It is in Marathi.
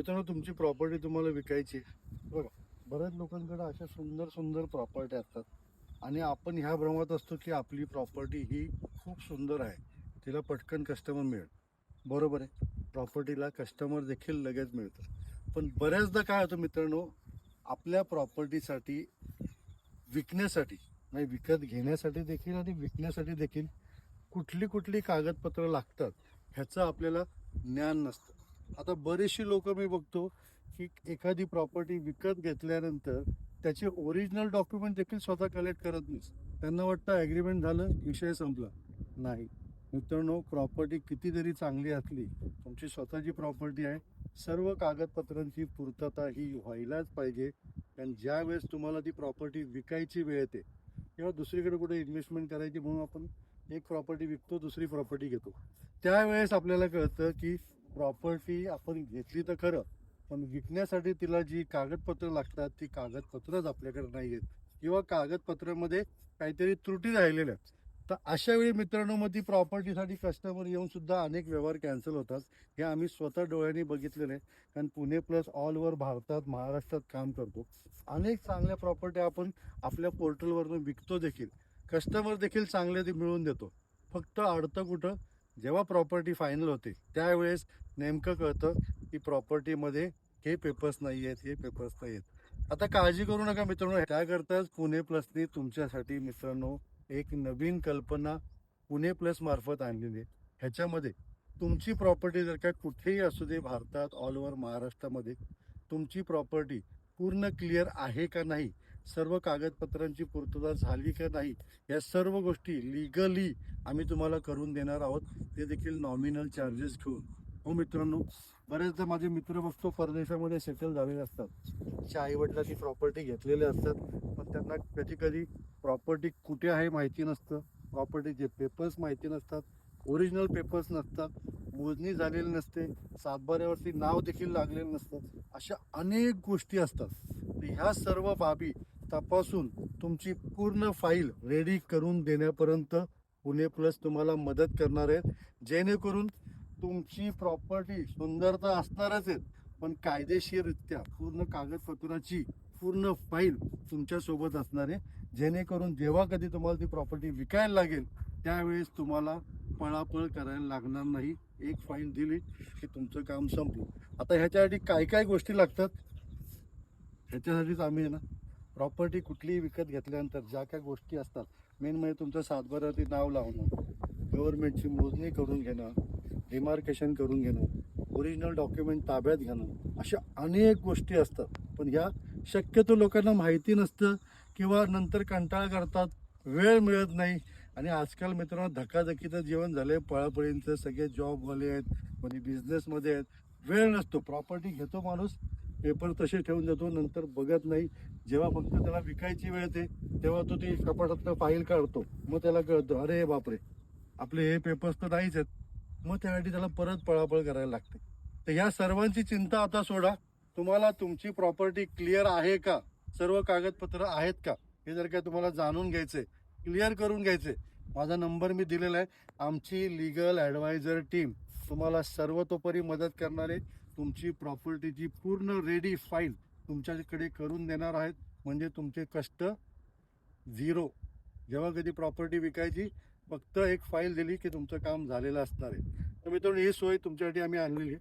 मित्रांनो तुमची प्रॉपर्टी तुम्हाला विकायची आहे. बघा बऱ्याच लोकांकडे अशा सुंदर सुंदर प्रॉपर्टी असतात. आणि आपण ह्या भ्रमात असतो की आपली प्रॉपर्टी ही खूप सुंदर आहे. तिला पटकन कस्टमर मिळेल. बरोबर आहे. प्रॉपर्टीला कस्टमर देखील लगेच मिळतं पण बऱ्याचदा काय होतं मित्रांनो आपल्या प्रॉपर्टीसाठी विकण्यासाठी नाही विकत घेण्यासाठी देखील आणि विकण्यासाठी देखील कुठली कुठली कागदपत्रं लागतात ह्याचं आपल्याला ज्ञान नसतं. आता बरेचशी लोक मी बघतो की एखादी प्रॉपर्टी विकत घेतल्यानंतर त्याचे ओरिजिनल डॉक्युमेंट देखील स्वतः कलेक्ट करत नाही त्यांना वाटतं ॲग्रीमेंट झालं विषय संपला. नाही. मित्रांनो प्रॉपर्टी किती जरी चांगली असली तुमची स्वतःची प्रॉपर्टी आहे सर्व कागदपत्रांची पूर्तता ही व्हायलाच पाहिजे. कारण ज्या वेळेस तुम्हाला ती प्रॉपर्टी विकायची वेळ येते किंवा दुसरीकडे कुठे इन्व्हेस्टमेंट करायची म्हणून आपण एक प्रॉपर्टी विकतो दुसरी प्रॉपर्टी घेतो. त्यावेळेस आपल्याला कळतं की प्रॉपर्टी आपण घेतली तर खरं पण विकण्यासाठी तिला जी कागदपत्र लागतात ती कागदपत्रच आपल्याकडे नाही आहेत. किंवा कागदपत्रामध्ये काहीतरी त्रुटी राहिलेल्या आहेत. तर अशा वेळी मित्रांनो मग ती प्रॉपर्टीसाठी कस्टमर येऊन सुद्धा अनेक व्यवहार कॅन्सल होतात. हे आम्ही स्वतः डोळ्यांनी बघितलेलं आहे कारण पुणे प्लस ऑल ओव्हर भारतात महाराष्ट्रात काम करतो. अनेक चांगल्या प्रॉपर्टी आपण आपल्या पोर्टलवरून विकतो देखील. कस्टमर देखील चांगले ते मिळवून देतो. फक्त अडतं कुठं? जेव्हा प्रॉपर्टी फायनल होते त्यावेळेस नेमकं कळतं की प्रॉपर्टीमध्ये हे पेपर्स नाही आहेत हे पेपर्स नाही आहेत. आता काळजी करू नका मित्रांनो. त्याकरताच पुणे प्लसने तुमच्यासाठी मित्रांनो एक नवीन कल्पना पुणे प्लस मार्फत आणलेली आहे. ह्याच्यामध्ये तुमची प्रॉपर्टी जर का कुठेही असू दे भारतात ऑल ओव्हर महाराष्ट्रामध्ये तुमची प्रॉपर्टी पूर्ण क्लिअर आहे का नाही सर्व कागदपत्रांची पूर्तता झाली का नाही या सर्व गोष्टी लिगली आम्ही तुम्हाला करून देणार आहोत. ते देखील नॉमिनल चार्जेस घेऊन. हो मित्रांनो बरेचदा माझे मित्र बघतो परदेशामध्ये सेटल झालेले असतात. त्यांच्या आईवडिलाची प्रॉपर्टी घेतलेले असतात. पण त्यांना कधी कधी प्रॉपर्टी कुठे आहे माहिती नसतं. प्रॉपर्टीचे पेपर्स माहिती नसतात ओरिजिनल पेपर्स नसतात मोजणी झालेली नसते सातबाऱ्यावरती नाव देखील लागलेलं नसतं. अशा अनेक गोष्टी असतात. तर ह्या सर्व बाबी तपासून तुमची पूर्ण फाईल रेडी करून देण्यापर्यंत पुणे प्लस तुम्हाला मदत करणार आहेत. जेणेकरून तुमची प्रॉपर्टी सुंदरता असणारच आहेत. पण कायदेशीररित्या पूर्ण कागदपत्राची पूर्ण फाईल तुमच्यासोबत असणार आहे. जेणेकरून जेव्हा कधी तुम्हाला ती प्रॉपर्टी विकायला लागेल त्यावेळेस तुम्हाला पळापळ करायला लागणार नाही. एक फाईल दिली की तुमचं काम संपलं. आता ह्याच्यासाठी काय काय गोष्टी लागतात? ह्याच्यासाठीच आम्ही आहे ना प्रॉपर्टी कुठलीही विकत घेतल्यानंतर ज्या काय गोष्टी असतात मेन म्हणजे तुमचं सातबाऱ्यावरती नाव लावणं गव्हर्नमेंटची मोजणी करून घेणं डिमार्केशन करून घेणं ओरिजिनल डॉक्युमेंट ताब्यात घेणं अशा अनेक गोष्टी असतात. पण ह्या शक्यतो लोकांना माहिती नसतं किंवा नंतर कंटाळा करतात वेळ मिळत नाही. आणि आजकाल मित्रांनो धकाधकीचं जीवन झालं आहे पळापळींचं सगळे जॉबवाले आहेत कोणी बिझनेसमध्ये आहेत वेळ नसतो. प्रॉपर्टी घेतो माणूस पेपर तसे ठेवून देतो नंतर बघत नाही. जेव्हा फक्त त्याला विकायची वेळ येते तेव्हा तो ती कपाटातनं फाईल काढतो. मग त्याला कळतं अरे बापरे आपले हे पेपर्स तर नाहीच आहेत. मग त्यासाठी त्याला परत पळापळ करायला लागते. तर या सर्वांची चिंता आता सोडा. तुम्हाला तुमची प्रॉपर्टी क्लिअर आहे का? सर्व कागदपत्र आहेत का? हे जर काय तुम्हाला जाणून घ्यायचे क्लिअर करून घ्यायचे माझा नंबर मी दिलेला आहे. आमची लिगल ॲडवायझर टीम तुम्हाला सर्वतोपरी मदत करणारे. तुमची प्रॉपर्टीची पूर्ण रेडी फाईल तुमच्याकडे करून देणार आहेत. म्हणजे तुमचे कष्ट झिरो जेव्हा कधी प्रॉपर्टी विकायची फक्त एक फाईल दिली की तुमचं काम झालेलं असणार आहे. तर मित्रांनो ही सोय तुमच्यासाठी आम्ही आणलेली आहे.